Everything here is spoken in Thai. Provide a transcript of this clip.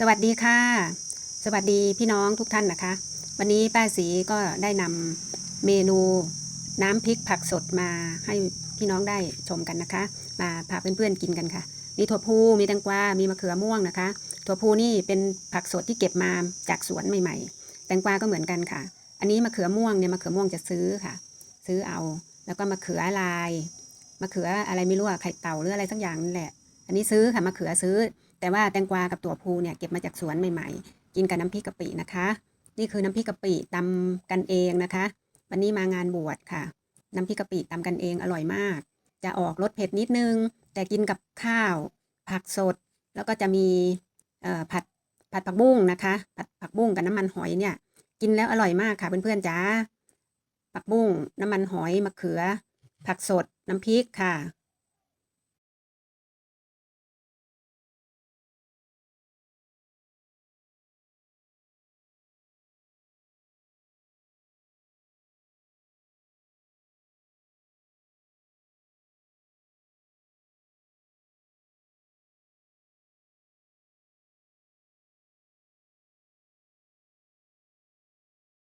สวัสดีค่ะ สวัสดีพี่น้องทุกท่านนะคะ วันนี้ป้าสีก็ได้นำเมนูน้ำพริกผักสดมาให้พี่น้องได้ชมกันนะคะ มาพาเพื่อนๆกินกันค่ะ มีถั่วพูมีแตงกวา มีมะเขือม่วงนะคะ ถั่วพูนี่เป็นผักสดที่เก็บมาจากสวนใหม่ ๆ แตงกวาก็เหมือนกันค่ะ อันนี้มะเขือม่วงเนี่ยมะเขือม่วงจะซื้อค่ะ ซื้อเอา แล้วก็มะเขือลายมะเขืออะไรไม่รู้อะไข่เต่าหรืออะไรสักอย่างนั่นแหละ อันนี้ซื้อค่ะมะเขือซื้อ แต่ว่าแตงกวากับตัวพูเนี่ยเก็บมาจากสวนใหม่ ๆ กินกับน้ำพริกกะปินะคะ นี่คือน้ำพริกกะปิตำกันเองนะคะ วันนี้มางานบวชค่ะ น้ำพริกกะปิตำกันเองอร่อยมาก จะออกรสเผ็ดนิดนึง แต่กินกับข้าว ผักสด แล้วก็จะมีผัดผัดผักบุ้งนะคะผัดผักบุ้งกับน้ำมันหอยเนี่ย กินแล้วอร่อยมากค่ะเพื่อนๆจ้าผักบุ้งน้ำมันหอยมะเขือ ผักสดน้ำพริกค่ะ